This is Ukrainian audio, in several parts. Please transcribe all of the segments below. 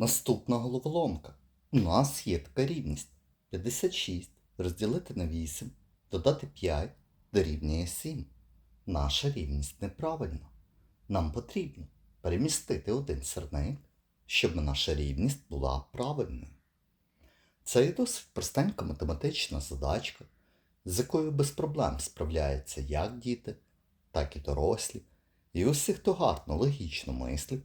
Наступна головоломка. У нас є така рівність. 56 розділити на 8, додати 5 дорівнює 7. Наша рівність неправильна. Нам потрібно перемістити один сірник, щоб наша рівність була правильною. Це є досить простенька математична задачка, з якою без проблем справляються як діти, так і дорослі, і усі, хто гарно логічно мислить,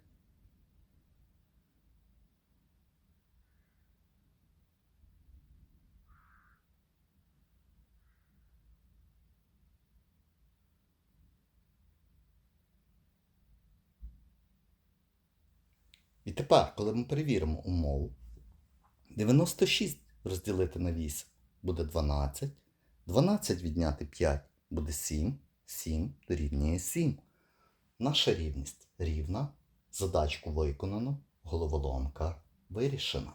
І тепер, коли ми перевіримо умову, 96 розділити на 8 буде 12, 12 відняти 5 буде 7, 7 дорівнює 7. Наша рівність рівна, задачку виконано, головоломка вирішена.